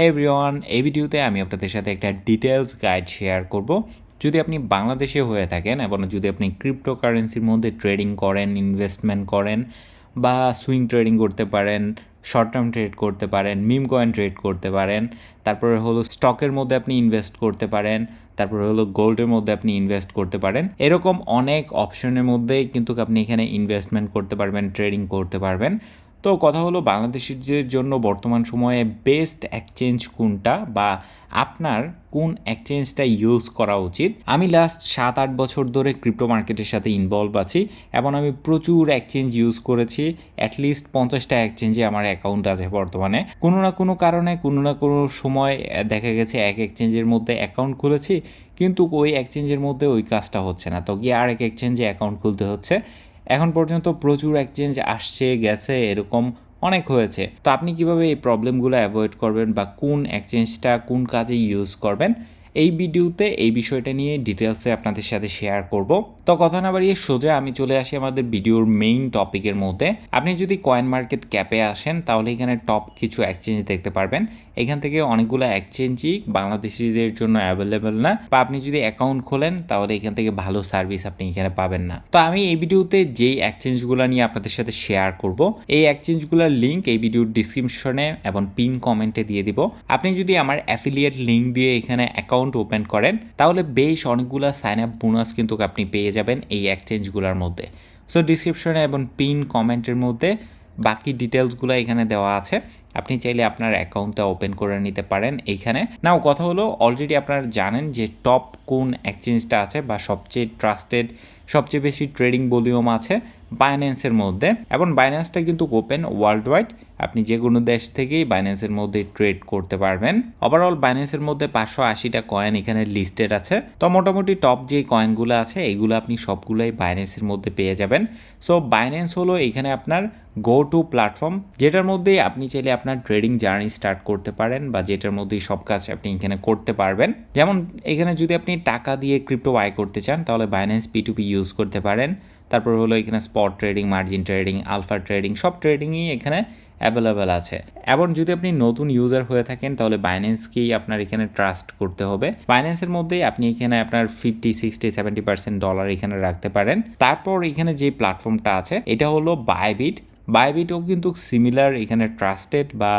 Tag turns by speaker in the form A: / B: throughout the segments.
A: হে everyone এই ভিডিওতে আমি আপনাদের সাথে একটা ডিটেলস গাইড শেয়ার করব। যদি আপনি বাংলাদেশে হয়ে থাকেন এবং যদি আপনি ক্রিপ্টোকারেন্সির মধ্যে ট্রেডিং করেন ইনভেস্টমেন্ট করেন বা সুইং ট্রেডিং করতে পারেন শর্ট টার্ম ট্রেড করতে পারেন মিম কয়েন ট্রেড করতে পারেন, তারপরে হলো স্টকের মধ্যে আপনি ইনভেস্ট করতে পারেন, তারপরে হলো গোল্ডের মধ্যে আপনি ইনভেস্ট করতে পারেন, এরকম অনেক অপশনের মধ্যে কিন্তু আপনি এখানে ইনভেস্টমেন্ট করতে পারবেন ট্রেডিং করতে পারবেন। তো কথা হলো বাংলাদেশিদের জন্য বর্তমান সময়ে বেস্ট এক্সচেঞ্জ কোনটা বা আপনার কোন এক্সচেঞ্জটা ইউজ করা উচিত? আমি লাস্ট সাত আট বছর ধরে ক্রিপ্টো মার্কেটের সাথে ইনভলভ আছি এবং আমি প্রচুর এক্সচেঞ্জ ইউজ করেছি। অ্যাটলিস্ট পঞ্চাশটা এক্সচেঞ্জে আমার অ্যাকাউন্ট আছে বর্তমানে। কোনো না কোনো কারণে, কোনো না কোনো সময় দেখা গেছে এক এক্সচেঞ্জের মধ্যে অ্যাকাউন্ট খুলেছি, কিন্তু ওই এক্সচেঞ্জের মধ্যে ওই কাজটা হচ্ছে না। তো গিয়ে আরেক এক্সচেঞ্জে অ্যাকাউন্ট খুলতে হচ্ছে। এখন পর্যন্ত প্রচুর এক্সচেঞ্জ আসছে, গেছে, এরকম অনেক হয়েছে। তো আপনি কীভাবে এই প্রবলেমগুলো অ্যাভয়েড করবেন বা কোন এক্সচেঞ্জটা কোন কাজে ইউজ করবেন, এই ভিডিওতে এই বিষয়টা নিয়ে ডিটেলসে আপনাদের সাথে শেয়ার করব। তো কথা না বাড়িয়ে সোজা আমি চলে আসি আমাদের ভিডিওর মেইন টপিকের মধ্যে। আপনি যদি কয়েন মার্কেট ক্যাপে আসেন, তাহলে এখানে টপ কিছু এক্সচেঞ্জ দেখতে পারবেন। এখান থেকে অনেকগুলো এক্সচেঞ্জই বাংলাদেশিদের জন্য অ্যাভেলেবেল না। বা আপনি যদি অ্যাকাউন্ট খোলেন, তাহলে এখান থেকে ভালো সার্ভিস আপনি এখানে পাবেন না। তো আমি এই ভিডিওতে যেই এক্সচেঞ্জগুলো নিয়ে আপনাদের সাথে শেয়ার করব, এই এক্সচেঞ্জগুলোর লিঙ্ক এই ভিডিওর ডিসক্রিপশনে এবং পিন কমেন্টে দিয়ে দিব। আপনি যদি আমার অ্যাফিলিয়েট লিঙ্ক দিয়ে এখানে অ্যাকাউন্ট ওপেন করেন, তাহলে বেশ অনেকগুলো সাইন আপ বোনাস কিন্তু আপনি পেয়ে যাবেন এই এক্সচেঞ্জগুলোর মধ্যে। সো ডিসক্রিপশনে এবং পিন কমেন্টের মধ্যে বাকি ডিটেলসগুলো এখানে দেওয়া আছে। আপনি চাইলে আপনার অ্যাকাউন্টটা ওপেন করে নিতে পারেন এইখানে নাও, কথা হলো অলরেডি আপনারা জানেন যে টপ কোন এক্সচেঞ্জটা আছে বা সবচেয়ে ট্রাস্টেড, সবচেয়ে বেশি ট্রেডিং ভলিউম আছে বাইন্যান্সের মধ্যে। এবং বাইন্যান্সটা কিন্তু ওপেন ওয়ার্ল্ড ওয়াইড আপনি যে কোনো দেশ থেকেই বাইন্যান্সের মধ্যে ট্রেড করতে পারবেন। ওভারঅল বাইন্যান্সের মধ্যে পাঁচশো আশিটা কয়েন এখানে লিস্টেড আছে। তো মোটামুটি টপ যে কয়েনগুলো আছে এইগুলো আপনি সবগুলোই বাইন্যান্সের মধ্যে পেয়ে যাবেন। সো বাইন্যান্স হলো এখানে আপনার গো টু প্ল্যাটফর্ম যেটার মধ্যে আপনি চাইলে আপনার ট্রেডিং জার্নি স্টার্ট করতে পারেন বা যেটার মধ্যেই সব কাজ আপনি এখানে করতে পারবেন। যেমন এখানে যদি আপনি টাকা দিয়ে ক্রিপ্টো বাই করতে চান, তাহলে Binance P to P use করতে পারেন। তারপর হলো এখানে spot trading margin trading alpha trading সব ট্রেডিংই এখানে অ্যাভেলেবেল আছে। এবং যদি আপনি নতুন ইউজার হয়ে থাকেন, তাহলে বাইন্যান্সকেই আপনার এখানে ট্রাস্ট করতে হবে। বাইন্যান্সের মধ্যেই আপনি এখানে আপনার fifty sixty seventy percent dollar এখানে রাখতে পারেন। তারপর এখানে যে প্ল্যাটফর্মটা আছে, এটা হলো বাইবিট বাইবিটও কিন্তু সিমিলার এখানে ট্রাস্টেড বা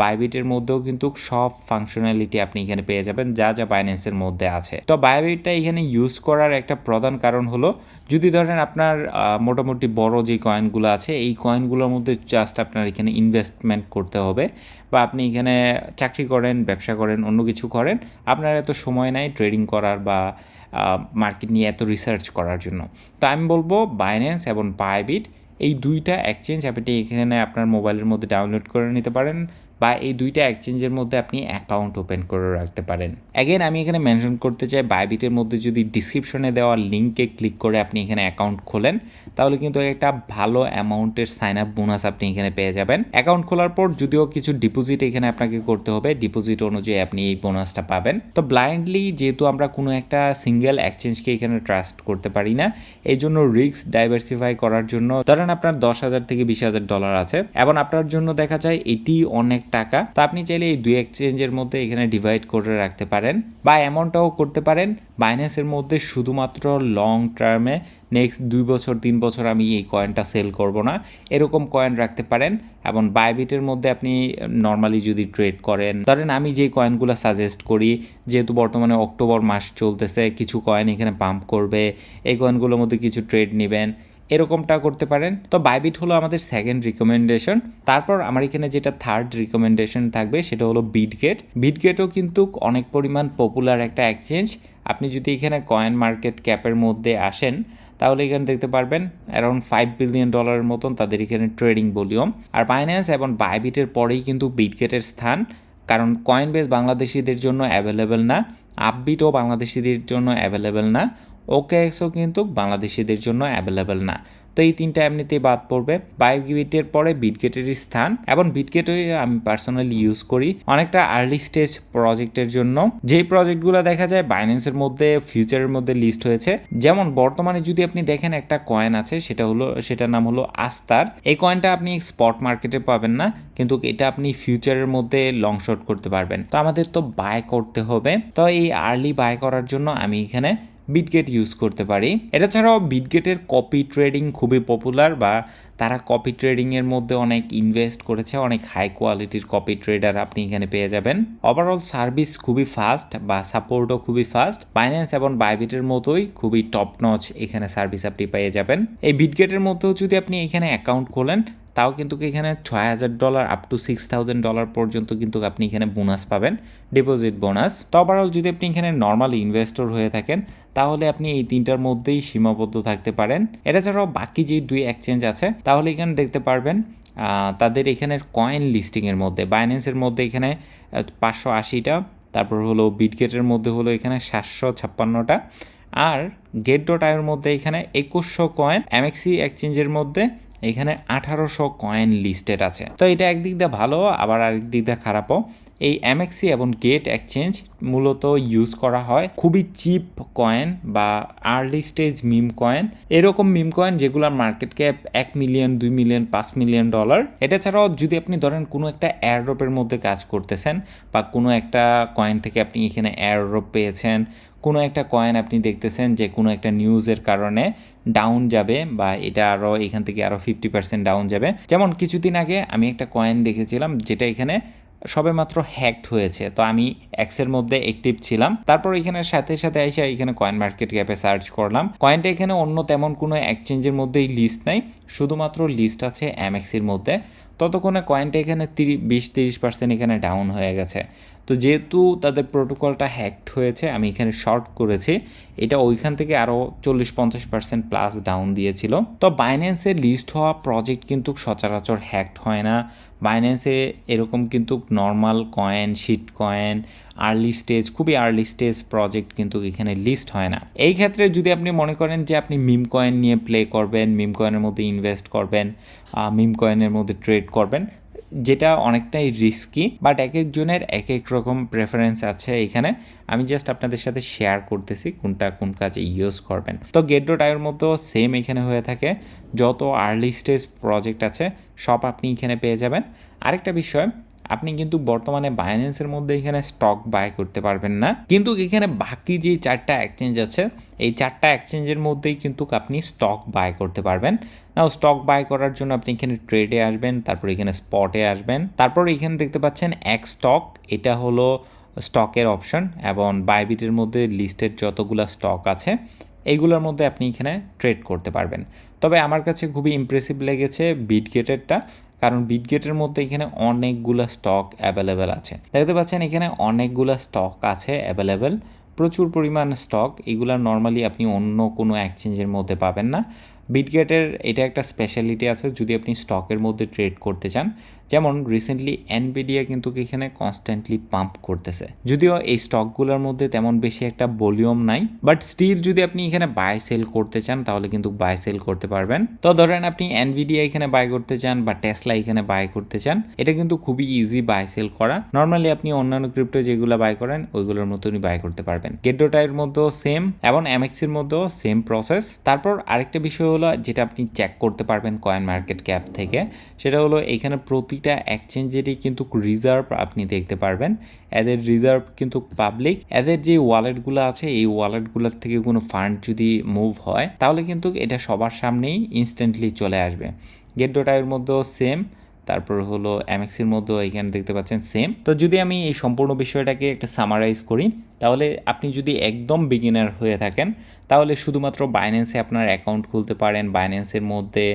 A: বাইবিটের মধ্যেও কিন্তু সব ফাংশনালিটি আপনি এখানে পেয়ে যাবেন, যা যা বাইন্যান্সের মধ্যে আছে। তো বায়োবিটটা এখানে ইউজ করার একটা প্রধান কারণ হলো, যদি ধরেন আপনার মোটামুটি বড় যে কয়েনগুলো আছে, এই কয়েনগুলোর মধ্যে জাস্ট আপনার এখানে ইনভেস্টমেন্ট করতে হবে বা আপনি এখানে চাকরি করেন, ব্যবসা করেন, অন্য কিছু করেন, আপনার এত সময় নাই ট্রেডিং করার বা মার্কেট নিয়ে এত রিসার্চ করার জন্য। তো আমি বলব বাইন্যান্স এবং বাইবিট এই দুইটা এক্সচেঞ্জ অ্যাপটি এখানে আপনার মোবাইলের মধ্যে ডাউনলোড করে নিতে পারেন। বা এই দুইটা এক্সচেঞ্জের মধ্যে আপনি অ্যাকাউন্ট ওপেন করে রাখতে পারেন। অ্যাগেন আমি এখানে মেনশন করতে চাই বাইবিটের মধ্যে যদি ডিসক্রিপশনে দেওয়া লিঙ্কে ক্লিক করে আপনি এখানে অ্যাকাউন্ট খোলেন, তাহলে কিন্তু একটা ভালো অ্যামাউন্টের সাইন আপ বোনাস আপনি এখানে পেয়ে যাবেন। অ্যাকাউন্ট খোলার পর যদিও কিছু ডিপোজিট এখানে আপনাকে করতে হবে ডিপোজিট অনুযায়ী আপনি এই বোনাসটা পাবেন। তো ব্লাইন্ডলি যেহেতু আমরা কোনো একটা সিঙ্গেল এক্সচেঞ্জকে এখানে ট্রাস্ট করতে পারি না এই জন্য রিস্ক ডাইভার্সিফাই করার জন্য ধরেন আপনার দশ হাজার থেকে বিশ হাজার ডলার আছে। এবং আপনার জন্য দেখা যায় এটি অনেক টাকা, তো আপনি চাইলে এই দুই এক্সচেঞ্জের মধ্যে এখানে ডিভাইড করে রাখতে পারেন বা এমনটাও করতে পারেন। বাইন্যান্সের মধ্যে শুধুমাত্র লং টার্মে নেক্সট দুই বছর, তিন বছর আমি এই কয়েনটা সেল করব না। এরকম কয়েন রাখতে পারেন। এবং বাইবিটের মধ্যে আপনি নর্মালি যদি ট্রেড করেন, ধরেন আমি যে কয়েনগুলো সাজেস্ট করি, যেহেতু বর্তমানে অক্টোবর মাস চলতেছে, কিছু কয়েন এখানে পাম্প করবে, এই কয়েনগুলোর মধ্যে কিছু ট্রেড নেবেন। এরকমটা করতে পারেন। তো বাইবিট হলো আমাদের সেকেন্ড রিকমেন্ডেশন তারপর আমার এখানে যেটা থার্ড রিকমেন্ডেশন থাকবে সেটা হলো বিটগেট বিটগেটও কিন্তু অনেক পরিমাণ পপুলার একটা এক্সচেঞ্জ আপনি যদি এখানে কয়েন মার্কেট ক্যাপের মধ্যে আসেন, তাহলে এখানে দেখতে পারবেন অ্যারাউন্ড ফাইভ বিলিয়ন ডলারের মতন তাদের এখানে ট্রেডিং ভলিউম আর বাইন্যান্স এবং বাইবিটের পরেই কিন্তু বিটগেটের স্থান। কারণ কয়েন বেস বাংলাদেশিদের জন্য অ্যাভেলেবেল না আপবিটও বাংলাদেশিদের জন্য অ্যাভেলেবেল না। ওকে এক্সও কিন্তু বাংলাদেশিদের জন্য অ্যাভেলেবেল না। তো এই তিনটা এমনিতেই বাদ পড়বে। বাইবিটের পরে বিটগেটেরই স্থান এবং বিটগেটই আমি পার্সোনালি ইউজ করি। অনেকটা আর্লি স্টেজ প্রজেক্টের জন্য। যেই প্রজেক্টগুলো দেখা যায় বাইন্যান্সের মধ্যে ফিউচারের মধ্যে লিস্ট হয়েছে। যেমন বর্তমানে যদি আপনি দেখেন একটা কয়েন আছে, সেটা হলো, সেটার নাম হলো আস্তার এই কয়েনটা আপনি স্পট মার্কেটে পাবেন না, কিন্তু এটা আপনি ফিউচারের মধ্যে লং শর্ট করতে পারবেন। তো আমাদের তো বাই করতে হবে। তো এই আর্লি বাই করার জন্য আমি এখানে বিটগেট ইউজ করতে পারি। এটা ছাড়াও বিটগেটের কপি ট্রেডিং খুবই পপুলার বা তারা কপি ট্রেডিংয়ের মধ্যে অনেক ইনভেস্ট করেছে, অনেক হাই কোয়ালিটির কপি ট্রেডার আপনি এখানে পেয়ে যাবেন। ওভারঅল সার্ভিস খুবই ফাস্ট বা সাপোর্টও খুবই ফাস্ট ফাইন্যান্স এবং বাইবিটের মতোই খুবই টপ নচ এখানে সার্ভিস আপনি পেয়ে যাবেন। এই বিটগেটের মধ্যেও যদি আপনি এখানে অ্যাকাউন্ট খোলেন, তাও কিন্তু এখানে ছয় হাজার dollar up to six thousand dollar পর্যন্ত কিন্তু আপনি এখানে বোনাস পাবেন ডিপোজিট বোনাস তো ওভারঅল যদি আপনি এখানে নর্মাল ইনভেস্টর হয়ে থাকেন, তাহলে আপনি এই তিনটার মধ্যেই সীমাবদ্ধ থাকতে পারেন। এটা ছাড়াও বাকি যে দুই এক্সচেঞ্জ আছে তাহলে এখানে দেখতে পারবেন তাদের এখানের কয়েন লিস্টিংয়ের মধ্যে বাইন্যান্সের মধ্যে এখানে পাঁচশো আশিটা, তারপর হলো বিটগেটের মধ্যে হলো এখানে সাতশো ছাপ্পান্নটা, আর গেট ডট আইয়ের মধ্যে এখানে একুশশো কয়েন এমএক্সি এক্সচেঞ্জের মধ্যে এখানে আঠারোশো কয়েন লিস্টেড আছে। তো এটা একদিক দিয়ে ভালো, আবার আরেক দিক দিয়ে খারাপও। এই এমএক্সি এবং গেট এক্সচেঞ্জ মূলত ইউজ করা হয়। খুবই চিপ কয়েন বা আর্লি স্টেজ মিম কয়েন এরকম মিম কয়েন যেগুলোর মার্কেট ক্যাপ এক মিলিয়ন দুই মিলিয়ন পাঁচ মিলিয়ন ডলার এটা ছাড়াও যদি আপনি ধরেন কোনো একটা এয়ারড্রপের মধ্যে কাজ করতেছেন বা কোনো একটা কয়েন থেকে আপনি এখানে এয়ারড্রপ পেয়েছেন, কোনো একটা কয়েন আপনি দেখতেছেন যে কোনো একটা নিউজের কারণে ডাউন যাবে বা এটা আরও এখান থেকে আরও ফিফটি পার্সেন্ট ডাউন যাবে। যেমন কিছুদিন আগে আমি একটা কয়েন দেখেছিলাম যেটা এখানে সবে মাত্র হ্যাকড হয়েছে। তো আমি এক্সের মধ্যে অ্যাক্টিভ ছিলাম। তারপর এখানে সাথে সাথে এসে এখানে কয়েন মার্কেট ক্যাপে সার্চ করলাম। কয়েনটা এখানে অন্য তেমন কোনো এক্সচেঞ্জের মধ্যেই লিস্ট নাই। শুধুমাত্র লিস্ট আছে এমএক্সির মধ্যে। ততক্ষণে কয়েনটা এখানে তিরিশ, বিশ, তিরিশ পার্সেন্ট এখানে ডাউন হয়ে গেছে। তো যেহেতু তাদের প্রোটোকলটা হ্যাকড হয়েছে, আমি এখানে শর্ট করেছি, এটা ওইখান থেকে আরও চল্লিশ পঞ্চাশ পার্সেন্ট প্লাস ডাউন দিয়েছিল। তো বাইন্যান্সের লিস্ট হওয়া প্রজেক্ট কিন্তু সচরাচর হ্যাকড হয় না। বাইন্যান্সে এরকম কিন্তু normal coin sheet coin early stage খুবই আর্লি স্টেজ প্রজেক্ট কিন্তু এখানে লিস্ট হয় না। এই ক্ষেত্রে যদি আপনি মনে করেন যে আপনি মিম কয়েন নিয়ে প্লে করবেন মিম কয়েনের মধ্যে ইনভেস্ট করবেন মিম কয়েনের মধ্যে ট্রেড করবেন যেটা অনেকটাই রিস্কি বাট এক একজনের এক এক রকম প্রেফারেন্স আছে এখানে। আমি জাস্ট আপনাদের সাথে শেয়ার করতেছি কোনটা কোন কাজে ইউজ করবেন। তো গেডো টায়ের মতো সেম এখানে হয়ে থাকে। যত আর্লি স্টেজ প্রজেক্ট আছে, সব আপনি এখানে পেয়ে যাবেন। আরেকটা বিষয় আপনি কিন্তু বর্তমানে বাইন্যান্সের মধ্যে এখানে স্টক বাই করতে পারবেন না। কিন্তু এখানে বাকি যে চারটা এক্সচেঞ্জ আছে, এই চারটা এক্সচেঞ্জের মধ্যেই কিন্তু আপনি স্টক বাই করতে পারবেন। নাও স্টক বাই করার জন্য আপনি এখানে ট্রেডে আসবেন, তারপর এখানে স্পটে আসবেন। তারপর এখানে দেখতে পাচ্ছেন এক স্টক এটা হলো স্টকের অপশন এবং বাইবিটের মধ্যে লিস্টেড যতগুলো স্টক আছে এইগুলোর মধ্যে আপনি এখানে ট্রেড করতে পারবেন। তবে আমার কাছে খুবই ইমপ্রেসিভ লেগেছে বিটগেটেরটা কারণ বিটগেটের মধ্যে এখানে অনেকগুলো স্টক অ্যাভেলেবেল আছে। দেখতে পাচ্ছেন এখানে অনেকগুলো স্টক আছে অ্যাভেলেবেল প্রচুর পরিমাণ স্টক এগুলো নর্মালি আপনি অন্য কোনো এক্সচেঞ্জের মধ্যে পাবেন না। বিটগেটের এটা একটা স্পেশালিটি আছে যদি আপনি স্টকের মধ্যে ট্রেড করতে চান। যেমন রিসেন্টলি এনবিডিয়া কিন্তু এখানে কনস্ট্যান্টলি পাম্প করতেছে। যদিও এই স্টকগুলোর মধ্যে তেমন বেশি একটা ভলিউম নাই বাট স্টিল যদি আপনি এখানে বাই সেল করতে চান, তাহলে কিন্তু বাই সেল করতে পারবেন। তো ধরেন আপনি এনভিডিয়া এখানে বাই করতে চান বা টেসলা এখানে বাই করতে চান, এটা কিন্তু খুবই ইজি বাই সেল করা। নর্মালি আপনি অন্যান্য ক্রিপ্টো যেগুলো বাই করেন, ওইগুলোর মতনই বাই করতে পারবেন। গেডোটাইয়ের মধ্যেও সেম এবং এমএক্সির মধ্যেও সেম প্রসেস তারপর আরেকটা বিষয় হলো, যেটা আপনি চেক করতে পারবেন কয়েন মার্কেট ক্যাপ থেকে, সেটা হলো এখানে প্রতিটা এক্সচেঞ্জেরই কিন্তু রিজার্ভ আপনি দেখতে পারবেন। এদের রিজার্ভ কিন্তু পাবলিক এদের যে ওয়ালেটগুলো আছে, এই ওয়ালেটগুলোর থেকে কোনো ফান্ড যদি মুভ হয়, তাহলে কিন্তু এটা সবার সামনেই ইনস্ট্যান্টলি চলে আসবে। গেট ডোটাইয়ের মধ্যেও সেম তারপর হলো এমএক্সির মধ্যেও এখানে দেখতে পাচ্ছেন সেম তো যদি আমি এই সম্পূর্ণ বিষয়টাকে একটা সামারাইজ করি, তাহলে আপনি যদি একদম বিগিনার হয়ে থাকেন, তাহলে শুধুমাত্র বাইন্যান্সে আপনার অ্যাকাউন্ট খুলতে পারেন বাইন্যান্সের মধ্যে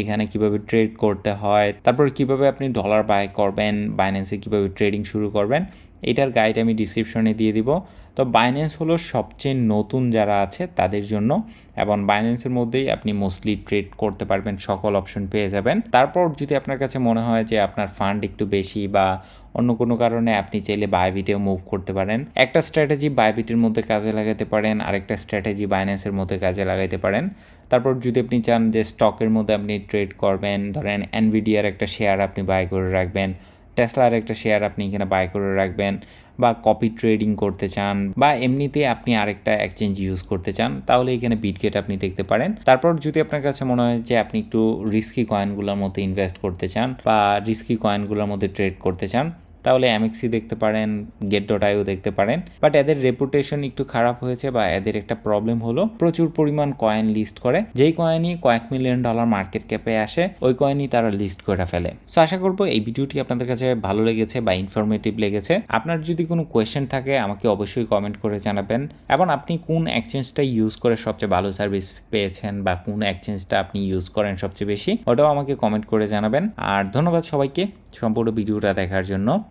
A: এখানে কীভাবে ট্রেড করতে হয়, তারপর কীভাবে আপনি ডলার বাই করবেন বাইন্যান্সে কীভাবে ট্রেডিং শুরু করবেন, এটার গাইড আমি ডিসক্রিপশনে দিয়ে দিব। তো বাইন্যান্স হলো সবচেয়ে নতুন যারা আছে তাদের জন্য এবং বাইন্যান্সের মধ্যেই আপনি মোস্টলি ট্রেড করতে পারবেন, সকল অপশন পেয়ে যাবেন। তারপর যদি আপনার কাছে মনে হয় যে আপনার ফান্ড একটু বেশি বা অন্য কোনো কারণে আপনি চাইলে বাইবিটেও মুভ করতে পারেন। একটা স্ট্র্যাটেজি বাইবিটের মধ্যে কাজে লাগাতে পারেন, আরেকটা স্ট্র্যাটেজি বাইন্যান্সের মধ্যে কাজে লাগাতে পারেন। তারপর যদি আপনি চান যে স্টকের মধ্যে আপনি ট্রেড করবেন, ধরেন এনভিডিয়ার একটা শেয়ার আপনি বাই করে রাখবেন টেসলার একটা শেয়ার আপনি এখানে বাই করে রাখবেন বা কপি ট্রেডিং করতে চান বা এমনিতে আপনি আরেকটা এক্সচেঞ্জ ইউজ করতে চান, তাহলে এখানে বিটগেট আপনি দেখতে পারেন। তারপর যদি আপনার কাছে মনে হয় যে আপনি একটু রিস্কি কয়েনগুলোর মধ্যে ইনভেস্ট করতে চান বা রিস্কি কয়েনগুলোর মধ্যে ট্রেড করতে চান তাহলে এমএক্সি দেখতে পারেন গেট ডট আইও দেখতে পারেন। বাট এদের রেপুটেশন একটু খারাপ হয়েছে বা এদের একটা প্রবলেম হলো, প্রচুর পরিমাণ কয়েন লিস্ট করে। যেই কয়েনই কয়েক মিলিয়ন ডলার মার্কেট ক্যাপে আসে, ওই কয়েনই তারা লিস্ট করে ফেলে। সো আশা করব এই ভিডিওটি আপনাদের কাছে ভালো লেগেছে বা ইনফরমেটিভ লেগেছে। আপনার যদি কোনো কোয়েশ্চেন থাকে, আমাকে অবশ্যই কমেন্ট করে জানাবেন। এবং আপনি কোন এক্সচেঞ্জটা ইউজ করে সবচেয়ে ভালো সার্ভিস পেয়েছেন বা কোন এক্সচেঞ্জটা আপনি ইউজ করেন সবচেয়ে বেশি, ওটাও আমাকে কমেন্ট করে জানাবেন। আর ধন্যবাদ সবাইকে সম্পূর্ণ ভিডিওটা দেখার জন্য।